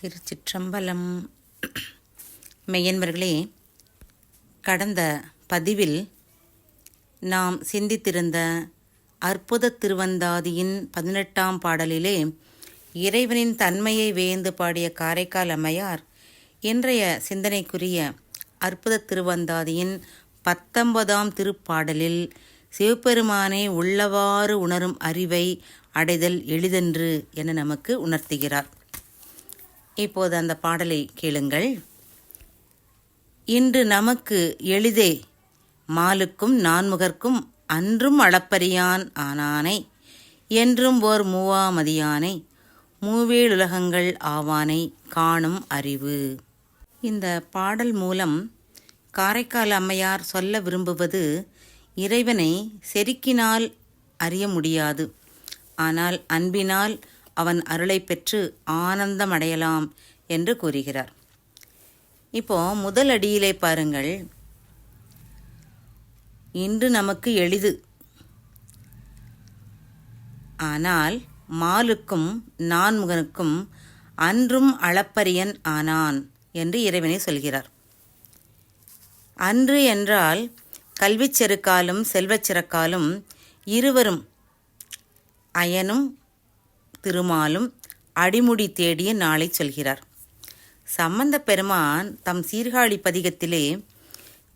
திருச்சிற்றம்பலம். மெய்யன்பர்களே கடந்த பதிவில் நாம் சிந்தித்திருந்த அற்புத திருவந்தாதியின் பதினெட்டாம் பாடலிலே இறைவனின் தன்மையை வேந்து பாடிய காரைக்கால் அம்மையார் இன்றைய சிந்தனைக்குரிய அற்புத திருவந்தாதியின் பத்தொன்பதாம் திருப்பாடலில் சிவபெருமானை உள்ளவாறு உணரும் அறிவை அடைதல் எளிதென்று என நமக்கு உணர்த்துகிறார். இப்போது அந்த பாடலை கேளுங்கள். இன்று நமக்கு எளிதே மாலுக்கும் நான்முகர்க்கும் அன்றும் அளப்பரியான் ஆனானை என்றும் ஓர் மூவாமதியானை மூவேலுலகங்கள் ஆவானை காணும் அறிவு. இந்த பாடல் மூலம் காரைக்கால் அம்மையார் சொல்ல விரும்புவது இறைவனை செருக்கினால் அறிய முடியாது. ஆனால் அன்பினால் அவன் அருளை பெற்று ஆனந்தம் அடையலாம் என்று கூறுகிறார். இப்போ முதல் அடியிலே பாருங்கள். இன்று நமக்கு எளிது. ஆனால் மாலுக்கும் நான்முகனுக்கும் அன்றும் அளப்பரியன் ஆனான் என்று இறைவனை சொல்கிறார். அன்று என்றால் கல்விச் செருக்காலும் செல்வச் சிறக்காலும் இருவரும் அயனும் திருமாலும் அடிமுடி தேடிய நாளை சொல்கிறார். சம்பந்த பெருமான் தம் சீர்காழி பதிகத்திலே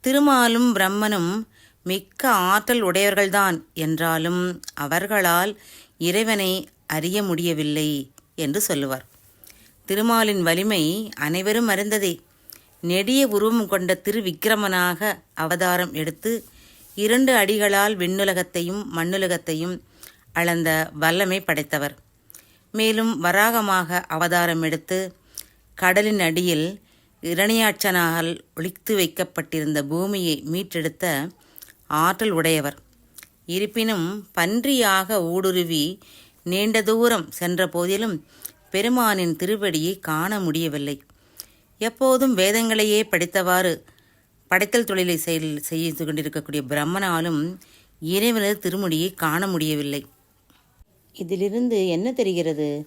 திருமாலும் பிரம்மனும் மிக்க ஆற்றல் உடையவர்கள்தான் என்றாலும் அவர்களால் இறைவனை அறிய முடியவில்லை என்று சொல்லுவார். திருமாலின் வலிமை அனைவரும் அறிந்ததே. நெடிய உருவம் கொண்ட திருவிக்கிரமனாக அவதாரம் எடுத்து இரண்டு அடிகளால் விண்ணுலகத்தையும் மண்ணுலகத்தையும் அளந்த வல்லமை படைத்தவர். மேலும் வராகமாக அவதாரம் எடுத்து கடலின் அடியில் இரணியாட்சனால் ஒழித்து வைக்கப்பட்டிருந்த பூமியை மீட்டெடுத்த ஆற்றல் உடையவர். இருப்பினும் பன்றியாக ஊடுருவி நீண்ட தூரம் சென்ற போதிலும் பெருமானின் திருவடியை காண முடியவில்லை. எப்போதும் வேதங்களையே படித்தவாறு படைத்தல் தொழிலை செயல் செய்து கொண்டிருக்கக்கூடிய பிரம்மனாலும் இறைவனது திருமுடியை காண முடியவில்லை. இதிலிருந்து என்ன தெரிகிறது?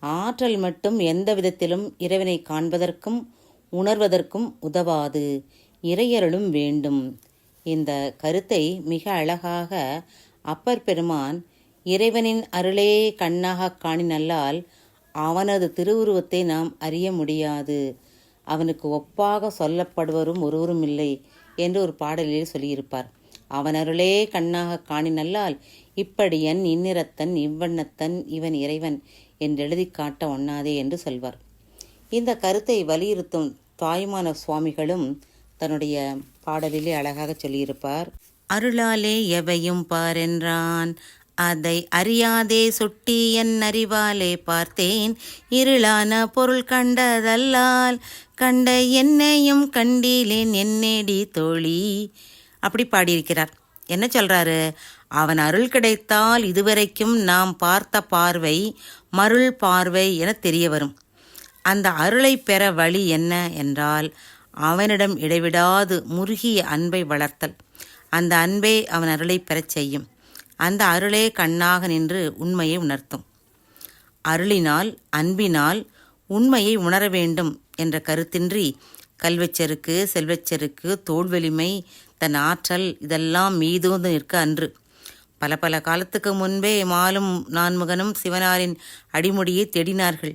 ஆற்றல் மட்டும் எந்த விதத்திலும் இறைவனை காண்பதற்கும் உணர்வதற்கும் உதவாது. இறையருளும் வேண்டும். இந்த கருத்தை மிக அழகாக அப்பர் பெருமான் இறைவனின் அருளே கண்ணாக காணினல்லால் அவனது திருவுருவத்தை நாம் அறிய முடியாது. அவனுக்கு ஒப்பாக சொல்லப்படுவரும் ஒருவரும் இல்லை என்று ஒரு பாடலில் சொல்லியிருப்பார். அவன் அருளே கண்ணாக காணினல்லால் இப்படியன் இந்நிறத்தன் இவ்வண்ணத்தன் இவன் இறைவன் என்றெழுதி காட்ட ஒண்ணாதே என்று சொல்வார். இந்த கருத்தை வலியுறுத்தும் தாய்மான சுவாமிகளும் தன்னுடைய பாடலிலே அழகாக சொல்லியிருப்பார். அருளாலே எவையும் பாரென்றான் அதை அறியாதே சுட்டி என் அறிவாலே பார்த்தேன். இருளான பொருள் கண்டதல்லால் கண்ட என்னையும் கண்டீலேன் என்னேடி தோழி? அப்படி பாடியிருக்கிறார். என்ன சொல்றாரு? அவன் அருள் கிடைத்தால் இதுவரைக்கும் நாம் பார்த்த பார்வை மருள் பார்வை என தெரிய வரும் அந்த அருளை பெற வழி என்ன என்றால் அவனிடம் இடைவிடாது முருகிய அன்பை வளர்த்தல். அந்த அன்பே அவன் அருளை பெறச் செய்யும். அந்த அருளே கண்ணாக நின்று உண்மையை உணர்த்தும். அருளினால் அன்பினால் உண்மையை உணர வேண்டும் என்ற கருத்தின்றி கல்வெச்சருக்கு செல்வச்செருக்கு தோல்வெளிமை தன் ஆற்றல் இதெல்லாம் மீதூந்து நிற்க அன்று. பல பல காலத்துக்கு முன்பே மாலும் நான்முகனும் சிவனாரின் அடிமுடியை தேடினார்கள்.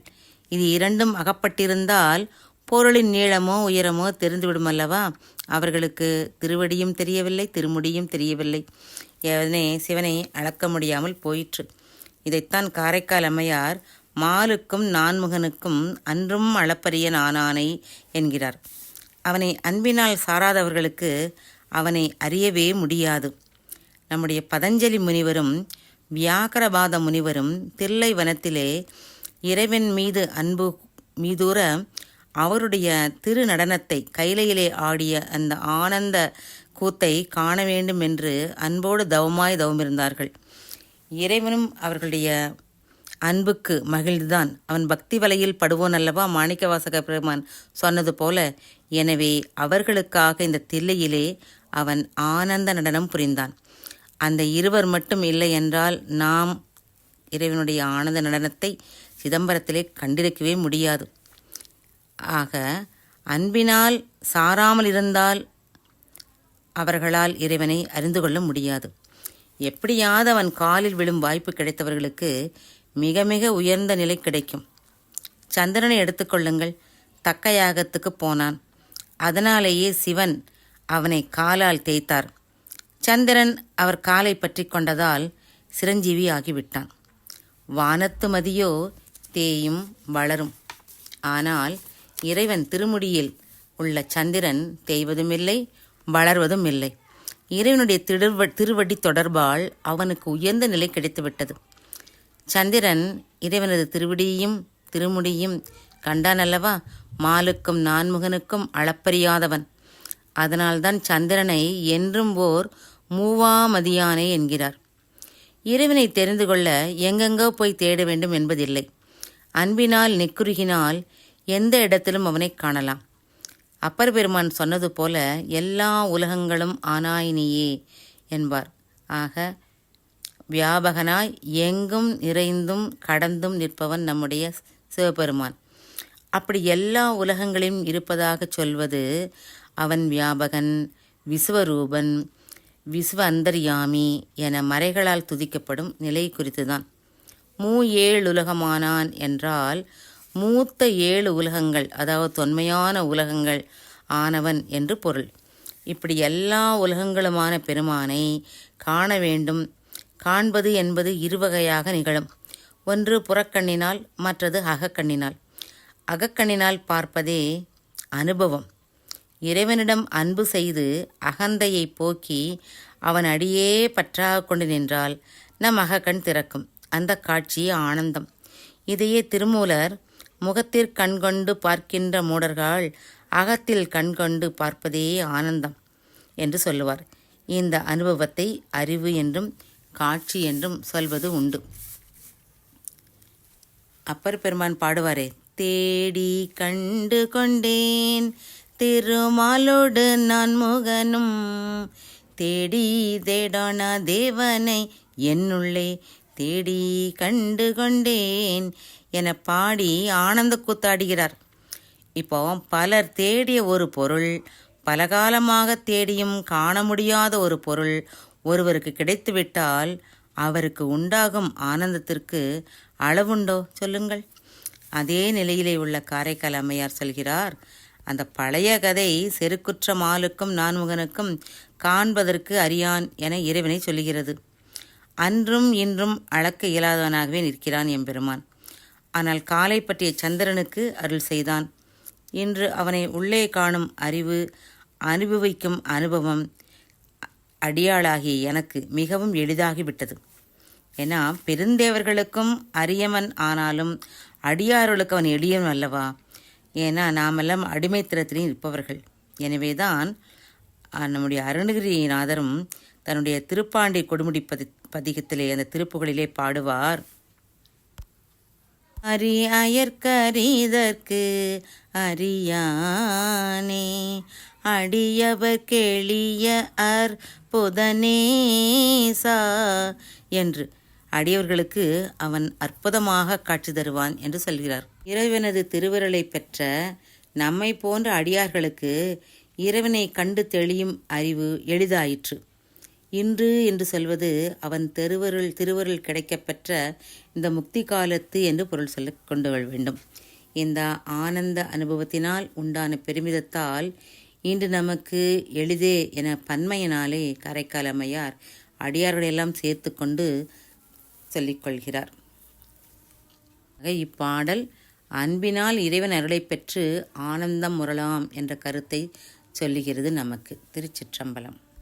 இது இரண்டும் அகப்பட்டிருந்தால் பொருளின் நீளமோ உயரமோ தெரிந்துவிடுமல்லவா? அவர்களுக்கு திருவடியும் தெரியவில்லை திருமுடியும் தெரியவில்லை. எவனே சிவனை அளக்க முடியாமல் போயிற்று. இதைத்தான் காரைக்கால் அம்மையார் மாலுக்கும் நான்முகனுக்கும் அன்றும் அளப்பரிய நானானை என்கிறார். அவனை அன்பினால் சாராதவர்களுக்கு அவனை அறியவே முடியாது. நம்முடைய பதஞ்சலி முனிவரும் வியாகரபாத முனிவரும் தில்லை வனத்திலே இறைவன் மீது அன்பு மீதூர அவருடைய திரு நடனத்தை கைலையிலே ஆடிய அந்த ஆனந்த கூத்தை காண வேண்டும் என்று அன்போடு தவமாய் தவமிருந்தார்கள். இறைவனும் அவர்களுடைய அன்புக்கு மகிழ்ந்துதான் அவன் பக்தி வலையில் படுவோன் அல்லவா? மாணிக்கவாசக பெருமான் சொன்னது போல எனவே அவர்களுக்காக இந்த தில்லையிலே அவன் ஆனந்த நடனம் புரிந்தான். அந்த இருவர் மட்டும் இல்லை என்றால் நாம் இறைவனுடைய ஆனந்த நடனத்தை சிதம்பரத்திலே கண்டிருக்கவே முடியாது. ஆக அன்பினால் சாராமல் இருந்தால் அவர்களால் இறைவனை அறிந்து கொள்ள முடியாது. எப்படியாவது அவன் காலில் விழும் வாய்ப்பு கிடைத்தவர்களுக்கு மிக மிக உயர்ந்த நிலை கிடைக்கும். சந்திரனை எடுத்துக்கொள்ளுங்கள் தக்க யாகத்துக்கு போனான். அதனாலேயே சிவன் அவனை காலால் தேய்த்தார். சந்திரன் அவர் காலை பற்றி கொண்டதால் சிரஞ்சீவி ஆகிவிட்டான். வானத்து மதியோ தேயும் வளரும். ஆனால் இறைவன் திருமுடியில் உள்ள சந்திரன் தேய்வதுமில்லை வளர்வதும் இல்லை இறைவனுடைய திருவ திருவடி தொடர்பால் அவனுக்கு உயர்ந்த நிலை கிடைத்துவிட்டது. சந்திரன் இறைவனது திருவடியையும் திருமுடியும் கண்டானல்லவா? மாலுக்கும் நான்முகனுக்கும் அளப்பறியாதவன். அதனால்தான் சந்திரனை என்றும் ஓர் மூவாமதியானை என்கிறார். இறைவனை தெரிந்து கொள்ள எங்கெங்கோ போய் தேட வேண்டும் என்பதில்லை. அன்பினால் நெக்குருகினால் எந்த இடத்திலும் அவனை காணலாம். அப்பர் பெருமான் சொன்னது போல எல்லா உலகங்களும் ஆனாயினியே என்பார். ஆக வியாபகனாய் எங்கும் நிறைந்தும் கடந்தும் நிற்பவன் நம்முடைய சிவபெருமான். அப்படி எல்லா உலகங்களையும் இருப்பதாக சொல்வது அவன் வியாபகன் விஸ்வரூபன் விஸ்வ அந்தர்யாமி என மறைகளால் துதிக்கப்படும் நிலை குறித்துதான். மூ ஏழு உலகமானான் என்றால் மூத்த ஏழு உலகங்கள் அதாவது தொன்மையான உலகங்கள் ஆனவன் என்று பொருள். இப்படி எல்லா உலகங்களுமான பெருமானை காண வேண்டும். காண்பது என்பது இருவகையாக நிகழும். ஒன்று புறக்கண்ணினால் மற்றது அகக்கண்ணினால். அகக்கண்ணினால் பார்ப்பதே அனுபவம். இறைவனிடம் அன்பு செய்து அகந்தையை போக்கி அவன் அடியே பற்றாக கொண்டு நின்றால் நம் அகக்கண் திறக்கும். அந்த காட்சி ஆனந்தம். இதையே திருமூலர் முகத்திற் கண்கொண்டு பார்க்கின்ற மூடர்கள் அகத்தில் கண்கொண்டு பார்ப்பதே ஆனந்தம் என்று சொல்லுவார். இந்த அனுபவத்தை அறிவு என்றும் காட்சி என்றும் சொல்வது உண்டு. அப்பர் பெருமான் பாடுவாரே தேடி கண்டு கொண்டேன் திருமாலோடு நான் முகனும் தேடி தேடான தேவனை என்னுள்ளே தேடி கண்டு கொண்டேன் என பாடி ஆனந்த கூத்தாடுகிறார். இப்போ பலர் தேடிய ஒரு பொருள் பலகாலமாக தேடியும் காண முடியாத ஒரு பொருள் ஒருவருக்கு கிடைத்துவிட்டால் அவருக்கு உண்டாகும் ஆனந்தத்திற்கு அளவுண்டோ? சொல்லுங்கள். அதே நிலையிலே உள்ள காரைக்கால் அம்மையார் சொல்கிறார் அந்த பழைய கதை செருக்குற்ற மாலுக்கும் நான்முகனுக்கும் காண்பதற்கு அறியான் என இறைவனை சொல்லுகிறது. அன்றும் இன்றும் அளக்க இயலாதவனாகவே நிற்கிறான் எம்பெருமான். ஆனால் காலை பற்றிய சந்திரனுக்கு அருள் செய்தான். இன்று அவனை உள்ளே காணும் அறிவு அனுபவிக்கும் அனுபவம் அடியாளாகிய எனக்கு மிகவும் எளிதாகிவிட்டது. ஏன்னா பெருந்தேவர்களுக்கும் அரியவன் ஆனாலும் அடியார்களுக்கு அவன் எளியவன் அல்லவா? ஏன்னா நாமெல்லாம் அடிமைத்திரத்திலையும் இருப்பவர்கள். எனவே தான் நம்முடைய அருணகிரிநாதரும் தன்னுடைய திருப்பாண்டி கொடுமுடி பதி பதிகத்திலே அந்த திருப்புகளிலே பாடுவார். அரி அயற்கரிதற்கு அறியானே அடியவர் கேளிய அற்புதனேசா என்று அடியவர்களுக்கு அவன் அற்புதமாக காட்சி தருவான் என்று சொல்கிறார். இறைவனது திருவிரலை பெற்ற நம்மை போன்ற அடியார்களுக்கு இறைவனை கண்டு தெளியும் அறிவு எளிதாயிற்று. இன்று என்று சொல்வது அவன் திருவருள் திருவருள் கிடைக்கப்பெற்ற இந்த முக்தி காலத்து என்று பொருள் சொல்ல கொண்டு வேண்டும். இந்த ஆனந்த அனுபவத்தினால் உண்டான பெருமிதத்தால் இன்று நமக்கு எளிதே என பன்மையினாலே கரைக்காலமையார் அம்மையார் அடியார்களெல்லாம் சேர்த்து கொண்டு சொல்லிக்கொள்கிறார் இப்பாடல் அன்பினால் இறைவன் அருளை பெற்று ஆனந்தம் முரலாம் என்ற கருத்தை சொல்லுகிறது நமக்கு திருச்சிற்றம்பலம்.